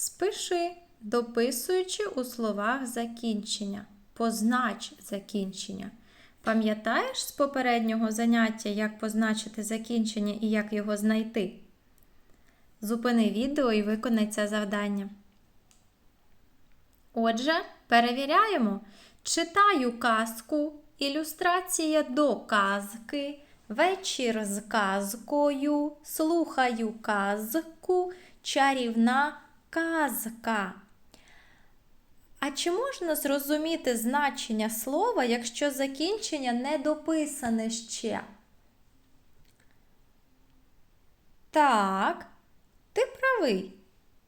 Спиши, дописуючи у словах закінчення. Познач закінчення. Пам'ятаєш з попереднього заняття, як позначити закінчення і як його знайти? Зупини відео і виконай це завдання. Отже, перевіряємо. Читаю казку, ілюстрація до казки, вечір з казкою, слухаю казку, чарівна казка. А чи можна зрозуміти значення слова, якщо закінчення не дописане ще? Так, ти правий.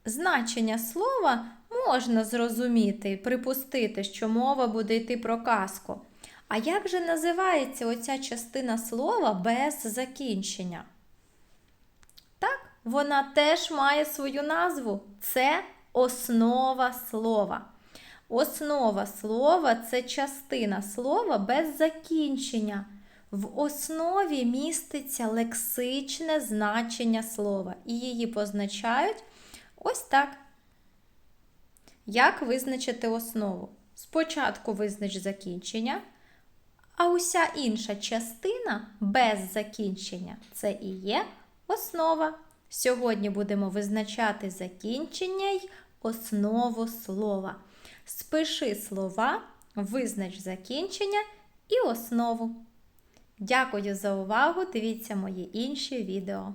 Значення слова можна зрозуміти і припустити, що мова буде йти про казку. А як же називається оця частина слова без закінчення? Вона теж має свою назву. Це основа слова. Основа слова це частина слова без закінчення. В основі міститься лексичне значення слова, і її позначають ось так. Як визначити основу? Спочатку визнач закінчення, а уся інша частина без закінчення це і є основа. Сьогодні будемо визначати закінчення й основу слова. Спиши слова, визнач закінчення і основу. Дякую за увагу! Дивіться мої інші відео.